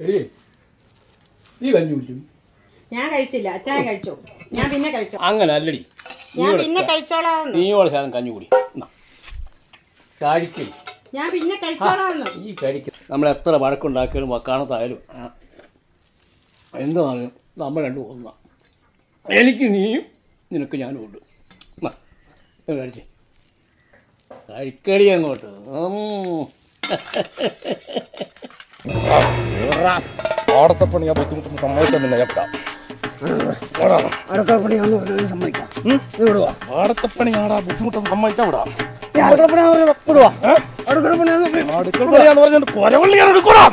എടി നീ കഞ്ഞി ഞാൻ കഴിച്ചില്ല. അച്ചായ കഴിച്ചു? ഞാൻ പിന്നെ കഴിച്ചു? അങ്ങനെ അല്ലടി. ഞാൻ പിന്നെ കഴിച്ചോളാം നീയോടെ ശാലം കഞ്ഞി കുടി. കഴിക്കും ഞാൻ പിന്നെ കഴിച്ചോളാം ഈ കഴിക്കും നമ്മൾ എത്ര വഴക്കുണ്ടാക്കിയാലും വക്കാണത്തായാലും എന്താ എന്താണെങ്കിലും നമ്മൾ രണ്ടു ഒന്നാ. എനിക്ക് നീയും നിനക്ക് ഞാനും ഉണ്ട്. കഴിച്ചേ കഴിക്കടി അങ്ങോട്ട്. ഉം. പണി ആ ബുദ്ധിമുട്ടൊന്നും സമ്മതിക്കാൻ തന്നെ ഞാൻ പാടത്തപ്പണി ആടാ ബുദ്ധിമുട്ടൊന്നും സമ്മതിച്ചാ വിടാ. കൊരവള്ളിയാണ് എടുക്കൂടാ